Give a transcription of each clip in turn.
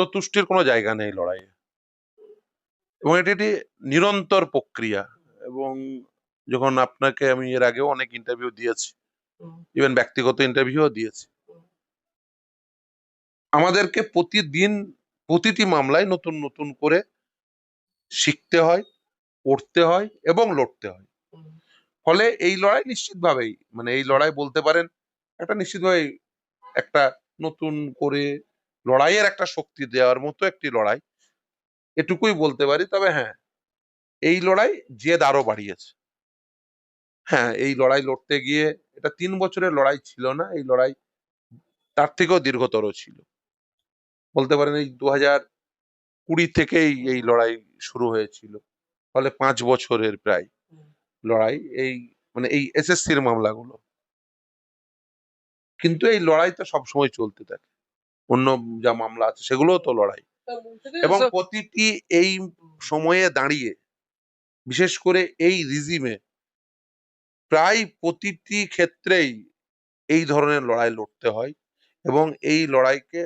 আত্মতুষ্টির কোনো জায়গা নেই লড়াইয়ে। এবং এটি একটি নিরন্তর প্রক্রিয়া। এবং যখন আপনাকে আমি এর আগেও অনেক ইন্টারভিউ দিয়েছি। ইভেন ব্যক্তিগত ইন্টারভিউও দিয়েছি। আমাদেরকে প্রতিদিন প্রতিটি মামলায় নতুন নতুন করে শিখতে হয় পড়তে হয় এবং লড়তে হয়। ফলে এই লড়াই নিশ্চিতভাবেই মানে এই লড়াই বলতে পারেন একটা নিশ্চিতভাবেই একটা নতুন করে লড়াইয়ের একটা শক্তি দেওয়ার মতো একটি লড়াই। এটুকুই বলতে পারি, তবে হ্যাঁ এই লড়াই জেদ আরও বাড়িয়েছে। হ্যাঁ এই লড়াই লড়তে গিয়ে এটা তিন বছরের লড়াই ছিল না, এই লড়াই তার থেকেও দীর্ঘতর ছিল। বলতে পারেন এই দু হাজার কুড়ি থেকেই এই লড়াই শুরু হয়েছিল। ফলে পাঁচ বছরের প্রায় লড়াই এই মানে এই এসএসসির মামলাগুলো। কিন্তু এই লড়াই তো সবসময় চলতে থাকে। অন্য যা মামলা আছে সেগুলোও তো লড়াই। এবং প্রতিটি এই সময়ে দাঁড়িয়ে বিশেষ করে এই রিজিমে প্রায় প্রতিটি ক্ষেত্রেই এই ধরনের লড়াই লড়তে হয় এবং এই লড়াইকে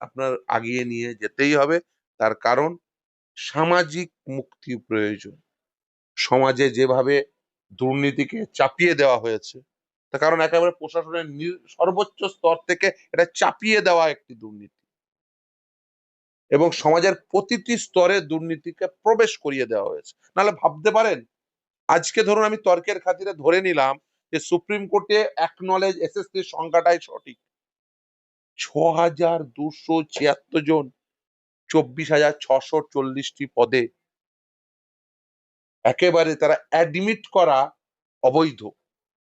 আপনার আগিয়ে নিয়ে যেতেই হবে। তার কারণ সামাজিক মুক্তি প্রয়োজন। সমাজে যেভাবে দুর্নীতিকে চাপিয়ে দেওয়া হয়েছে কারণ একেবারে প্রশাসনের সর্বোচ্চ স্তর থেকে এটা চাপিয়ে দেওয়া একটি দুর্নীতি। এবং সমাজের প্রতিটি স্তরে দুর্নীতিকে প্রবেশ করিয়ে দেওয়া হয়েছে। নাহলে ভাবতে পারেন, আজকে ধরুন আমি তর্কের খাতিরে ধরে নিলাম যে সুপ্রিম কোর্টে একনলেজ এসএসসির সংখ্যাটাই সঠিক। ছ হাজার দুশো ছিয়াত্তর জন চব্বিশ হাজার ছশো চল্লিশটি পদে একেবারে তারা অ্যাডমিট করা অবৈধ।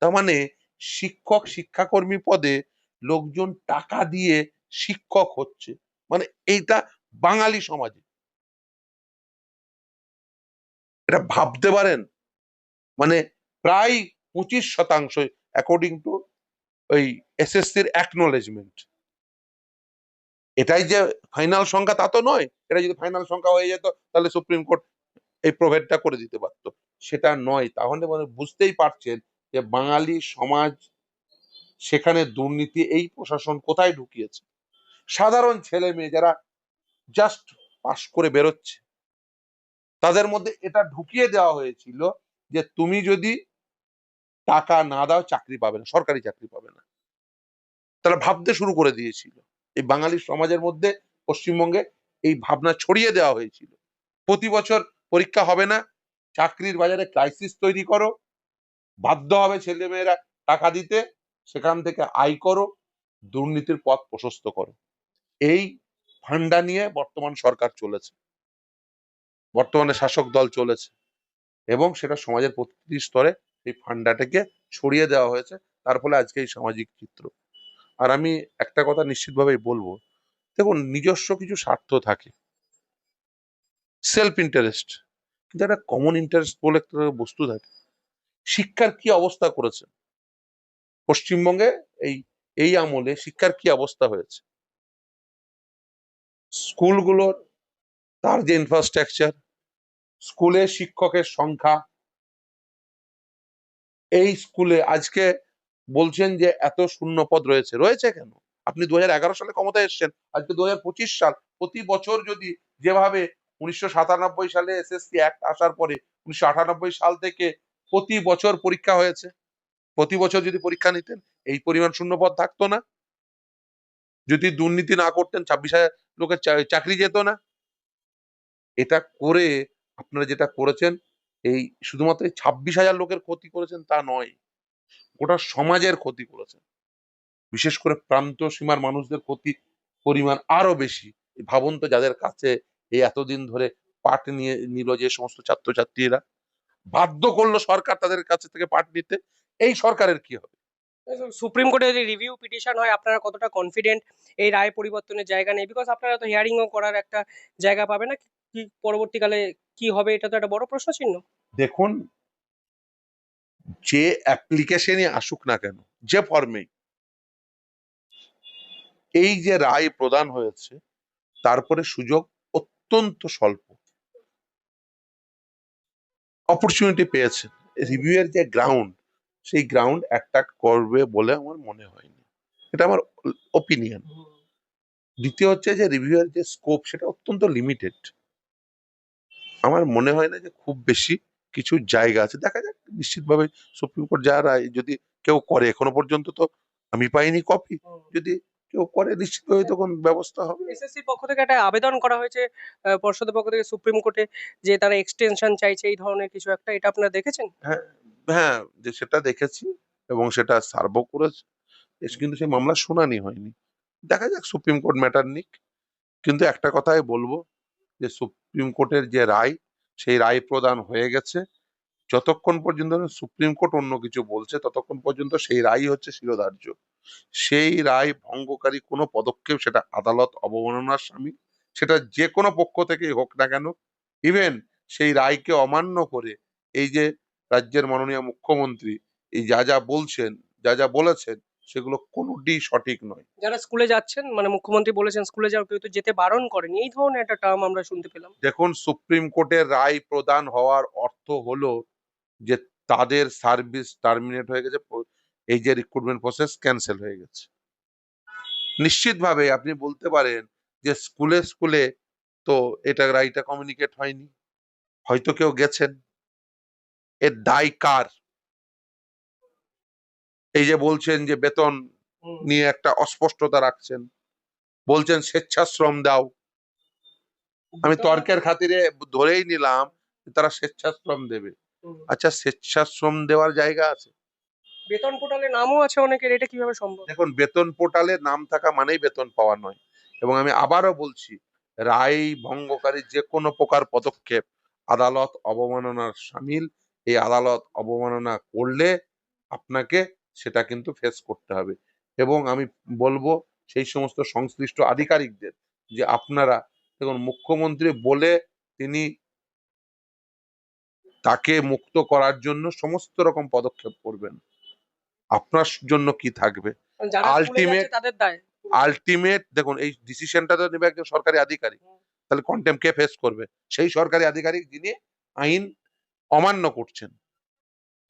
তার মানে শিক্ষক শিক্ষাকর্মী পদে লোকজন টাকা দিয়ে শিক্ষক হচ্ছে। মানে এইটা বাঙালি সমাজে। এটা ভাবতে পারেন? মানে প্রায় পঁচিশ শতাংশ অ্যাকর্ডিং টু ওই এসএসসির অ্যাকনোলেজমেন্ট এটাই যে ফাইনাল সংখ্যা তা তো নয়। এটা যদি ফাইনাল সংখ্যা হয়ে যেত, তাহলে সুপ্রিম কোর্ট এই প্রভেদটা করে দিতে পারতো। সেটা নয়। তাহলে মানে বুঝতেই পারছেন যে বাঙালি সমাজ, সেখানে দুর্নীতি, এই প্রশাসন কোথায় ঢুকিয়েছে? সাধারণ ছেলে মেয়ে যারা জাস্ট পাশ করে বেরোচ্ছে, তাদের মধ্যে এটা ঢুকিয়ে দেওয়া হয়েছিল যে তুমি যদি টাকা না দাও, চাকরি পাবে না, সরকারি চাকরি পাবে না। তারা ভাবতে শুরু করে দিয়েছিল। এই বাঙালি সমাজের মধ্যে পশ্চিমবঙ্গে এই ভাবনা ছড়িয়ে দেওয়া হয়েছিল। প্রতি বছর পরীক্ষা হবে না, চাকরির বাজারে ক্রাইসিস তৈরি করো বাধ্য হবে ছেলেমেয়েরা টাকা দিতে, সেখান থেকে আয় করো, দুর্নীতির পথ প্রশস্ত করো। এই ফান্ডা নিয়ে বর্তমান সরকার চলেছে। বর্তমানে শাসক দল চলেছে এবং সেটা সমাজের প্রতিটি স্তরে এই ফান্ডাটাকে ছড়িয়ে দেওয়া হয়েছে। তার ফলে আজকে এই সামাজিক চিত্র। আর আমি একটা কথা নিশ্চিতভাবেই বলব, দেখুন, নিজস্ব কিছু স্বার্থ থাকে। সেলফ ইন্টারেস্ট, কিন্তু একটা কমন ইন্টারেস্ট বলে একটা বস্তু থাকে। শিক্ষার কি অবস্থা করেছে? পশ্চিমবঙ্গে এই এই আমলে শিক্ষার কি অবস্থা হয়েছে? স্কুলগুলোর, তার যে ইনফ্রাস্ট্রাকচার স্কুলে শিক্ষকের সংখ্যা, এই স্কুলে আজকে বলছেন যে এত শূন্য পদ রয়েছে রয়েছে কেন? আপনি দু হাজার এগারো সালে ক্ষমতায় এসেছেন, আজকে দুহাজার পঁচিশ সাল, প্রতি বছর যদি যেভাবে উনিশশো সাতানব্বই সালে এসএসসি অ্যাক্ট আসার পরে, উনিশশো আটানব্বই সাল থেকে প্রতি বছর পরীক্ষা হয়েছে। প্রতি বছর যদি পরীক্ষা নিতেন, এই পরিমাণ শূন্য পদ থাকতো না। যদি দুর্নীতি না করতেন, ছাব্বিশ হাজার লোকের চাকরি যেত না। এটা করে আপনারা যেটা করেছেন, এই শুধুমাত্র ছাব্বিশ হাজার লোকের ক্ষতি করেছেন তা নয়, গোটা সমাজের ক্ষতি করেছেন। বিশেষ করে প্রান্ত সীমার মানুষদের ক্ষতি পরিমাণ আরও বেশি। ভাবুন তো যাদের কাছে এই এতদিন ধরে পাঠ নিয়ে নিল যে সমস্ত ছাত্রছাত্রীরা। বাধ্য করল সরকার তাদের কাছে থেকে পাঠ নিতে। এই সরকারের কি হবে? সুপ্রিম কোর্টে যদি রিভিউ পিটিশন হয় আপনারা কতটা কনফিডেন্ট এই রায় পরিবর্তনের জায়গা নেই? বিকজ আপনারা তো হিয়ারিংও করার একটা জায়গা পাবে না। কি পরবর্তীকালে কি হবে এটা তো একটা বড় প্রশ্ন চিহ্ন দেখুন যে অ্যাপ্লিকেশনই আসুক না কেন যে ফর্মেই এই যে রায় প্রদান হয়েছে তারপরে সুযোগ অত্যন্ত স্বল্প। অপরচুনিটি পেয়েছেন রিভিউ এর যে গ্রাউন্ড সেই গ্রাউন্ড অ্যাট্রাক্ট করবে বলে আমার মনে হয়নি। এটা আমার ওপিনিয়ন দ্বিতীয় হচ্ছে যে রিভিউয়ের যে স্কোপ সেটা অত্যন্ত লিমিটেড আমার মনে হয় না যে খুব বেশি কিছু জায়গা আছে। দেখা যাক, নিশ্চিতভাবে সুপ্রিম কোর্ট যা রায় যদি কেউ করে, এখনও পর্যন্ত তো আমি পাইনি কপি যদি কেউ করে নিশ্চিতভাবে তখন ব্যবস্থা হবে। এসএসসির পক্ষ থেকে একটা আবেদন করা হয়েছে পর্ষদের পক্ষ থেকে সুপ্রিম কোর্টে যে তারা এক্সটেনশন চাইছে এই ধরনের কিছু একটা এটা আপনারা দেখেছেন? হ্যাঁ যে সেটা দেখেছি এবং সেটা সার্ভ করেছে। কিন্তু সেই মামলা শুনানি হয়নি। দেখা যাক সুপ্রিম কোর্ট ম্যাটার নিক। কিন্তু একটা কথাই বলব যে সুপ্রিম কোর্টের যে রায় সেই রায় প্রদান হয়ে গেছে। যতক্ষণ পর্যন্ত সুপ্রিম কোর্ট অন্য কিছু বলছে ততক্ষণ পর্যন্ত সেই রায় হচ্ছে শিরোধার্য। সেই রায় ভঙ্গকারী কোনো পদক্ষেপ সেটা আদালত অবমাননার স্বামী সেটা যে কোনো পক্ষ থেকেই হোক না কেন ইভেন সেই রায়কে অমান্য করে এই যে রাজ্যের মাননীয় মুখ্যমন্ত্রী এই যা যা বলছেন যা যা বলেছেন সেগুলো কোনোটি সঠিক নয়। যারা স্কুলে যাচ্ছেন মানে মুখ্যমন্ত্রী বলেছেন স্কুলে যাওয়ার কেউ তো যেতে বারণ করেন এই ধরনের একটা টার্ম আমরা শুনতে পেলাম। দেখুন সুপ্রিম কোর্টের রায় প্রদান হওয়ার অর্থ হলো যে তাদের সার্ভিস টার্মিনেট হয়ে গেছে এই যে রিক্রুটমেন্ট প্রসেস ক্যান্সেল হয়ে গেছে। নিশ্চিতভাবে আপনি বলতে পারেন যে স্কুলে স্কুলে তো এটা রাইটা কমিউনিকেট হয়নি। হয়তো কেউ গেছেন। এর দায় কার? এই যে বলছেন যে বেতন নিয়ে একটা অস্পষ্টতা রাখছেন। বলছেন স্বেচ্ছাশ্রম দাও। আমি তর্কের খাতিরে ধরেই নিলাম তারা স্বেচ্ছাশ্রম দেবে। আচ্ছা স্বেচ্ছাশ্রম দেওয়ার জায়গা আছে? বেতন পোর্টালে নামও আছে অনেকের, এটা কীভাবে সম্ভব? দেখুন, বেতন পোর্টালে নাম থাকা মানেই বেতন পাওয়া নয়। এবং আমি আবারও বলছি, রায় ভঙ্গকারী যে কোনো প্রকার পদক্ষেপ আদালত অবমাননার সামিল। এই আদালত অবমাননা করলে আপনাকে সেটা কিন্তু ফেস করতে হবে। এবং আমি বলব, সেই সমস্ত সংশ্লিষ্ট আধিকারিকদের যে আপনারা, দেখুন, মুখ্যমন্ত্রী বলে তিনি তাকে মুক্ত করার জন্য সমস্ত রকম পদক্ষেপ করবেন। আপনার জন্য কি থাকবে? তাদের দায়। আলটিমেট দেখুন এই ডিসিশনটা তো নেবে একজন সরকারি আধিকারিক। তাহলে কন্টেম্প কে ফেস করবে? সেই সরকারি আধিকারিক যিনি আইন অমান্য করছেন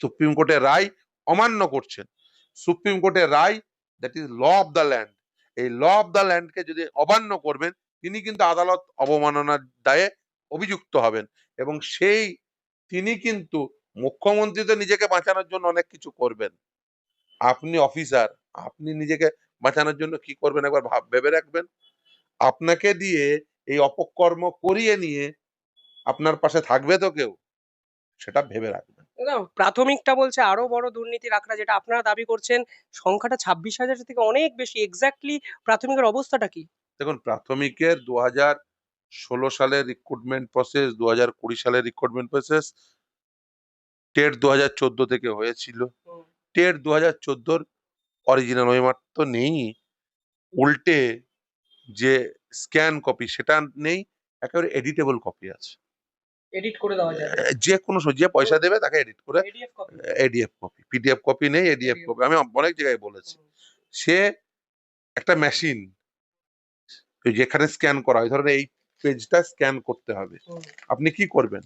সুপ্রিম কোর্টের রায় অমান্য করছেন। সুপ্রিম কোর্টের রায় that is law of the land এই ল অফ দ্য ল্যান্ডকে যদি অমান্য করবেন তিনি কিন্তু আদালত অবমাননার দায়ে অভিযুক্ত হবেন। এবং সেই তিনি কিন্তু মুখ্যমন্ত্রী তো নিজেকে বাঁচানোর জন্য অনেক কিছু করবেন। আপনি অফিসার আপনি নিজেকে বাঁচানোর জন্য কি করবেন একবার ভাব ভেবে রাখবেন। আপনাকে দিয়ে এই অপকর্ম করিয়ে নিয়ে আপনার পাশে থাকবে তো কেউ সেটা ভেবে রাখবেন। প্রাথমিকটা বলছে আরও বড় দুর্নীতির আখড়া যেটা আপনারা দাবি করছেন সংখ্যাটা ছাব্বিশ হাজার থেকে অনেক বেশি। এক্স্যাক্টলি প্রাথমিকের অবস্থাটা কি? দেখুন প্রাথমিকের দু হাজার ষোলো সালের রিক্রুটমেন্ট প্রসেস দু হাজার কুড়ি সালের রিক্রুটমেন্ট প্রসেস টেট দু হাজার চোদ্দ থেকে হয়েছিল। টেট দু হাজার চোদ্দোর অরিজিনাল ওয়েমার তো নেই। উল্টে যে স্ক্যান কপি সেটা নেই একেবারে এডিটেবল কপি আছে। এডিট করে দেওয়া যায়। যে কোনো যে পয়সা দেবে তাকে এডিট করে এডিএফ কপি পিডিএফ কপি নেই এডিএফ কপি আমি অনেক জায়গায় বলেছি। সে একটা মেশিন যেখানে স্ক্যান করা হয়। ধরেন এই পেজটা স্ক্যান করতে হবে। আপনি কি করবেন?